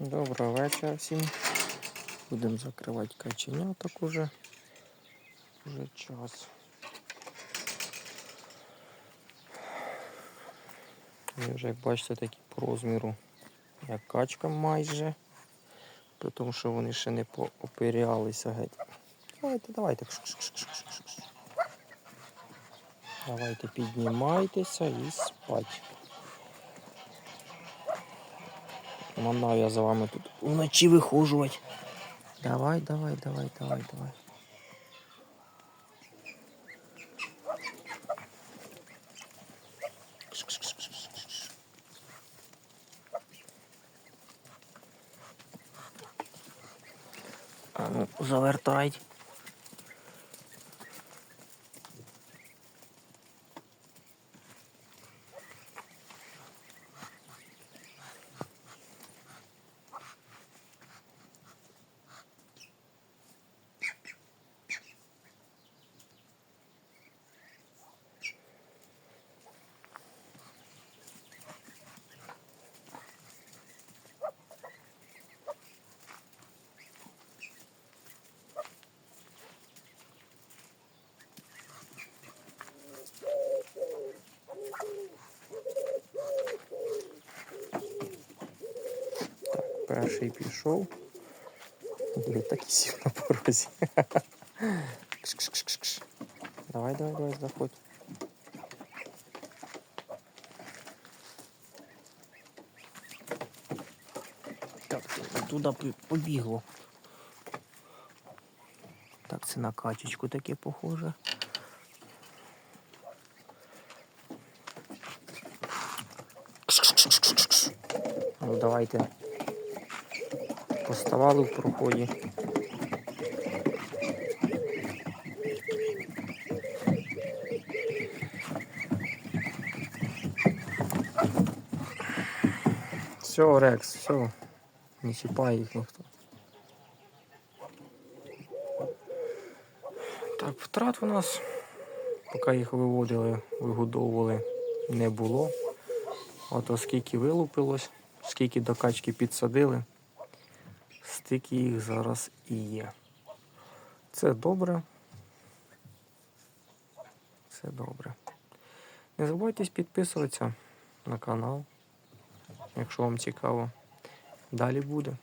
Доброго вечора всім. Будемо закривати каченяток уже. Уже час. Вони вже, як бачите, такі по розміру, як качка майже. При тому, що вони ще не поопирялися геть. Давайте, давайте. Давайте піднімайтеся і спать. Мандав я за вами тут вночі вихожувати. Давай, давай, давай, давай, давай. А ну, завертай. Перший пішов. Блін, так і сів на порозі. Кш-кш-кш-кш. Давай, давай, давай, заходь. Так, туди побігло. Так, це на качечку таке похоже. Ну, давайте. Поставали в проході. Все, Рекс, все. Не чіпай їх ніхто. Так, втрат у нас, поки їх виводили, вигодовували, не було. От оскільки вилупилось, скільки до качки підсадили, стільки їх зараз і є. Це добре. Це добре. Не забувайте підписуватися на канал, якщо вам цікаво. Далі буде.